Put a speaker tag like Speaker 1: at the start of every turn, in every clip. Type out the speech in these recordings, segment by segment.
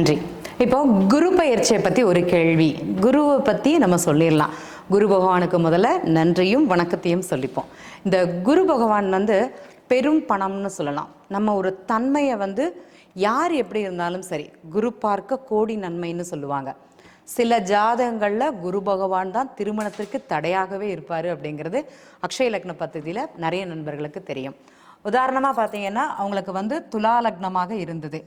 Speaker 1: நன்றி. இப்போ குருப்பெயர்ச்சியை பற்றி ஒரு கேள்வி. குருவை பற்றி நம்ம சொல்லிடலாம். குரு பகவானுக்கு முதல்ல நன்றியும் வணக்கத்தையும் சொல்லிப்போம். இந்த குரு பகவான் வந்து பெரும் பணம்னு சொல்லலாம். நம்ம ஒரு தன்மையை வந்து யார் எப்படி இருந்தாலும் சரி குரு பார்க்க கோடி நன்மைன்னு சொல்லுவாங்க. சில ஜாதகங்களில் குரு பகவான் தான் திருமணத்திற்கு தடையாகவே இருப்பார் அப்படிங்கிறது அக்ஷய லக்ன பദ്ധதியில் நிறைய நண்பர்களுக்கு தெரியும். உதாரணமாக பார்த்தீங்கன்னா அவங்களுக்கு வந்து துலா லக்னமாக இருந்தது.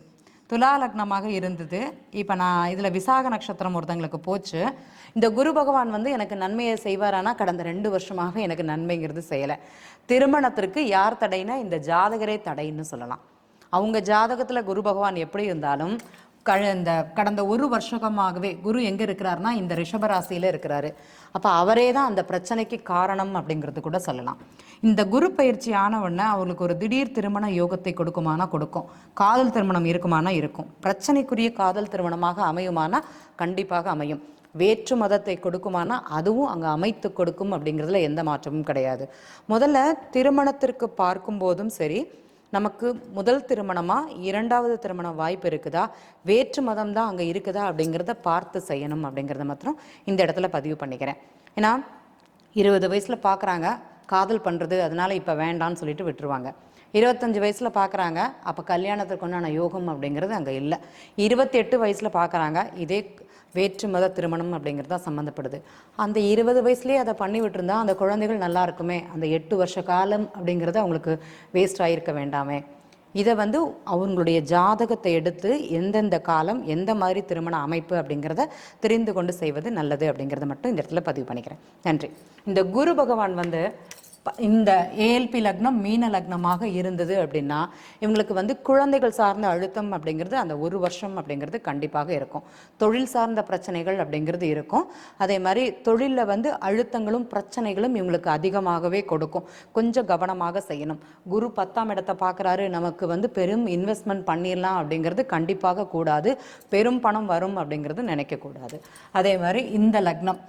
Speaker 1: துலா லக்னமாக இருந்தது. இப்போ நான் இதில் விசாக நட்சத்திரம் ஒருத்தங்களுக்கு போச்சு. இந்த குரு பகவான் வந்து எனக்கு நன்மையை செய்வாரானா? கடந்த ரெண்டு வருஷமாக எனக்கு நன்மைங்கிறது செய்யலை. திருமணத்திற்கு யார் தடைனா இந்த ஜாதகரே தடைன்னு சொல்லலாம். அவங்க ஜாதகத்தில் குரு பகவான் எப்படி இருந்தாலும் க இந்த கடந்த ஒரு வருஷமாகவே குரு எங்கே இருக்கிறாருன்னா இந்த ரிஷபராசியில் இருக்கிறாரு. அப்போ அவரே தான் அந்த பிரச்சனைக்கு காரணம் அப்படிங்கிறது கூட சொல்லலாம். இந்த குரு பயிற்சி ஆனவுடனே அவங்களுக்கு ஒரு திடீர் திருமண யோகத்தை கொடுக்குமானா கொடுக்கும். காதல் திருமணம் இருக்குமானா இருக்கும். பிரச்சனைக்குரிய காதல் திருமணமாக அமையுமானா கண்டிப்பாக அமையும். வேற்று மதத்தை கொடுக்குமானா அதுவும் அங்கே அமைத்து கொடுக்கும் அப்படிங்கிறதுல எந்த மாற்றமும் கிடையாது. முதல்ல திருமணத்திற்கு பார்க்கும்போதும் சரி நமக்கு முதல் திருமணமா இரண்டாவது திருமண வாய்ப்பு இருக்குதா? வேற்று மதம் தான் அங்கே இருக்குதா? அப்படிங்கிறத பார்த்து செய்யணும் அப்படிங்கிறத மாத்திரம் இந்த இடத்துல பதிவு பண்ணிக்கிறேன். ஏன்னா இருபது வயசில் பார்க்குறாங்க காதல் பண்ணுறது அதனால் இப்போ வேண்டான்னு சொல்லிட்டு விட்டுருவாங்க. இருபத்தஞ்சி வயசில் பார்க்குறாங்க அப்போ கல்யாணத்துக்கு உண்டான யோகம் அப்படிங்கிறது அங்கே இல்லை. இருபத்தெட்டு வயசில் பார்க்குறாங்க இதே வேற்று மத திருமணம் அப்படிங்கிறது தான் சம்மந்தப்படுது அந்த இருபது வயசுலேயே அதை பண்ணி விட்டுருந்தா அந்த குழந்தைகள் நல்லா இருக்குமே அந்த எட்டு வருஷ காலம் அப்படிங்கிறது அவங்களுக்கு வேஸ்ட் ஆகிருக்க வேண்டாமே. இதை வந்து அவங்களுடைய ஜாதகத்தை எடுத்து எந்தெந்த காலம் எந்த மாதிரி திருமண அமைப்பு அப்படிங்கிறத தெரிந்து கொண்டு செய்வது நல்லது அப்படிங்கிறத மட்டும் இந்த இடத்துல பதிவு பண்ணிக்கிறேன். நன்றி. இந்த குரு பகவான் வந்து இந்த ஏஎல்பி லக்னம் மீன லக்னமாக இருந்தது அப்படின்னா இவங்களுக்கு வந்து குழந்தைகள் சார்ந்த அழுத்தம் அப்படிங்கிறது அந்த ஒரு வருஷம் அப்படிங்கிறது கண்டிப்பாக இருக்கும். தொழில் சார்ந்த பிரச்சனைகள் அப்படிங்கிறது இருக்கும். அதே மாதிரி தொழிலில் வந்து அழுத்தங்களும் பிரச்சனைகளும் இவங்களுக்கு அதிகமாகவே கொடுக்கும். கொஞ்சம் கவனமாக செய்யணும். குரு பத்தாம் இடத்தை பார்க்குறாரு. நமக்கு வந்து பெரும் இன்வெஸ்ட்மெண்ட் பண்ணிடலாம் அப்படிங்கிறது கண்டிப்பாக கூடாது. பெரும் பணம் வரும் அப்படிங்கிறது நினைக்கக்கூடாது. அதே மாதிரி இந்த லக்னம்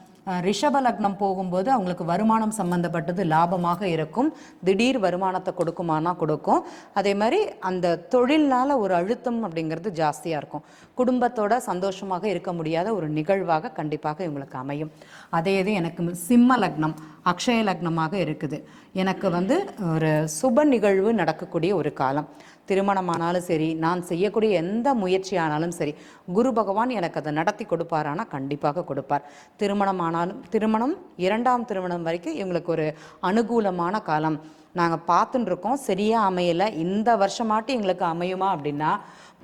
Speaker 1: ரிஷப லக்னம் போகும்போது அவங்களுக்கு வருமானம் சம்பந்தப்பட்டது லாபமாக இருக்கும். திடீர் வருமானத்தை கொடுக்குமானா கொடுக்கும். அதே மாதிரி அந்த தொழிலால் ஒரு அழுத்தம் அப்படிங்கிறது ஜாஸ்தியாக இருக்கும். குடும்பத்தோட சந்தோஷமாக இருக்க முடியாத ஒரு நிகழ்வாக கண்டிப்பாக இவங்களுக்கு அமையும். அதே இது எனக்கு சிம்ம லக்னம். அக்ஷய லக்னமாக இருக்குது. எனக்கு வந்து ஒரு சுப நிகழ்வு நடக்கக்கூடிய ஒரு காலம். திருமணமானாலும் சரி நான் செய்யக்கூடிய எந்த முயற்சியானாலும் சரி குரு பகவான் எனக்கு அதை நடத்தி கொடுப்பாரானா கண்டிப்பாக கொடுப்பார். திருமணம் ஆனாலும் திருமணம் இரண்டாம் திருமணம் வரைக்கும் இவங்களுக்கு ஒரு அனுகூலமான காலம். நாங்கள் பார்த்துட்டுருக்கோம் சரியா அமையலை. இந்த வருஷமாட்டி எங்களுக்கு அமையுமா அப்படின்னா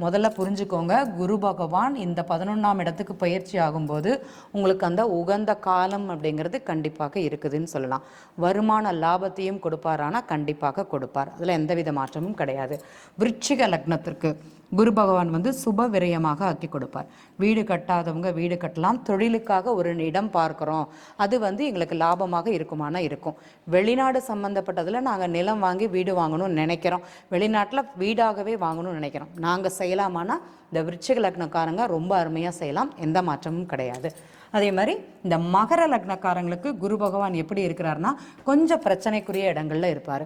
Speaker 1: முதல்ல புரிஞ்சுக்கோங்க. குரு பகவான் இந்த பதினொன்றாம் இடத்துக்கு பயிற்சி ஆகும்போது உங்களுக்கு அந்த உகந்த காலம் அப்படிங்கிறது கண்டிப்பாக இருக்குதுன்னு சொல்லலாம். வருமான லாபத்தையும் கொடுப்பாரானா கண்டிப்பாக கொடுப்பார். அதில் எந்தவித மாற்றமும் கிடையாது. விருச்சிக லக்னத்திற்கு குரு பகவான் வந்து சுப விரயமாக ஆக்கி கொடுப்பார். வீடு கட்டாதவங்க வீடு கட்டலாம் தொழிலுக்காக ஒரு இடம் பார்க்குறோம். அது வந்து எங்களுக்கு லாபமாக இருக்குமானா இருக்கும். வெளிநாடு சம்மந்தப்பட்டதில் நாங்கள் நிலம் வாங்கி வீடு வாங்கணும்னு நினைக்கிறோம். வெளிநாட்டில் வீடாகவே வாங்கணும்னு நினைக்கிறோம். நாங்கள் செய்யலாமானா இந்த விருச்சிக லக்னக்காரங்க ரொம்ப அருமையாக செய்யலாம். எந்த மாற்றமும் கிடையாது. அதே மாதிரி இந்த மகர லக்னக்காரங்களுக்கு குரு பகவான் எப்படி இருக்கிறாருன்னா கொஞ்சம் பிரச்சனைக்குரிய இடங்கள்ல இருப்பார்.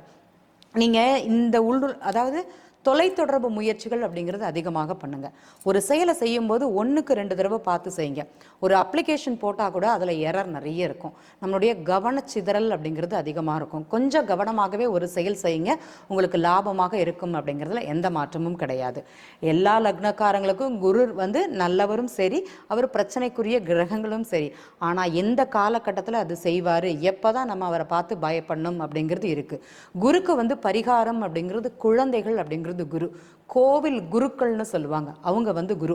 Speaker 1: நீங்கள் இந்த உள் அதாவது தொலைத்தொடர்பு முயற்சிகள் அப்படிங்கிறது அதிகமாக பண்ணுங்க. ஒரு செயலை செய்யும்போது ஒன்றுக்கு ரெண்டு தடவை பார்த்து செய்யுங்க. ஒரு அப்ளிகேஷன் போட்டால் கூட அதில் எரர் நிறைய இருக்கும். நம்மளுடைய கவனச்சிதறல் அப்படிங்கிறது அதிகமாக இருக்கும். கொஞ்சம் கவனமாகவே ஒரு செயல் செய்யுங்க. உங்களுக்கு லாபமாக இருக்கும் அப்படிங்கிறதுல எந்த மாற்றமும் கிடையாது. எல்லா லக்னக்காரங்களுக்கும் குரு வந்து நல்லவரும் சரி அவர் பிரச்சனைக்குரிய கிரகங்களும் சரி. ஆனால் எந்த காலகட்டத்தில் அது செய்வார். எப்போ தான் நம்ம அவரை பார்த்து பயப்படணும் அப்படிங்கிறது இருக்குது குருக்கு வந்து பரிகாரம் அப்படிங்கிறது குழந்தைகள் அப்படிங்கிறது குரு. கோவில் குருக்கள்னு சொல்லுவாங்க. அவங்க வந்து குரு.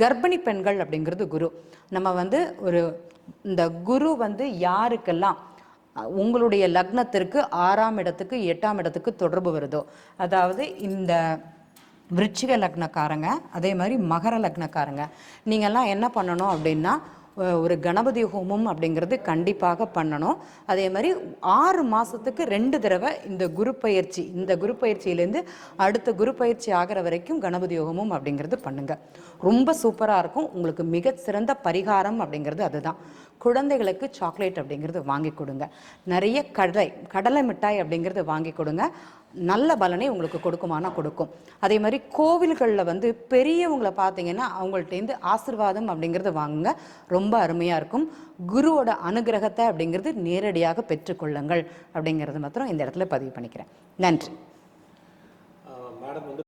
Speaker 1: கர்ப்பிணி பெண்கள் அப்படிங்கிறது குரு. நம்ம வந்து ஒரு இந்த குரு வந்து யாருக்கெல்லாம் உங்களுடைய லக்னத்திற்கு ஆறாம் இடத்துக்கு எட்டாம் இடத்துக்கு தொடர்பு வருதோ அதாவது இந்த விருச்சிக லக்னக்காரங்க அதே மாதிரி மகர லக்னக்காரங்க நீங்கள்லாம் என்ன பண்ணணும் அப்படின்னா ஒரு கணபதி ஹோமம் அப்படிங்கிறது கண்டிப்பாக பண்ணணும். அதே மாதிரி ஆறு மாதத்துக்கு ரெண்டு தடவை இந்த குரு பயிற்சி இந்த குரு பயிற்சியிலேருந்து அடுத்த குரு பயிற்சி ஆகிற வரைக்கும் கணபதி யோகமும் அப்படிங்கிறது பண்ணுங்கள் ரொம்ப சூப்பராக இருக்கும். உங்களுக்கு மிகச்சிறந்த பரிகாரம் அப்படிங்கிறது அதுதான். குழந்தைகளுக்கு சாக்லேட் அப்படிங்கிறது வாங்கி கொடுங்க. நிறைய கடலை கடலை மிட்டாய் அப்படிங்கிறது வாங்கி கொடுங்க. நல்ல பலனை உங்களுக்கு கொடுக்குமானா கொடுக்கும். அதே மாதிரி கோவில்களில் வந்து பெரியவங்களை பார்த்தீங்கன்னா அவங்கள்ட்டேருந்து ஆசிர்வாதம் அப்படிங்கிறது வாங்குங்க. ரொம்ப அருமையாக இருக்கும். குருவோட அனுகிரகத்தை அப்படிங்கிறது நேரடியாக பெற்றுக்கொள்ளுங்கள் அப்படிங்கிறது மாத்திரம் இந்த இடத்துல பதிவு பண்ணிக்கிறேன். நன்றி.
Speaker 2: மேடம் வந்து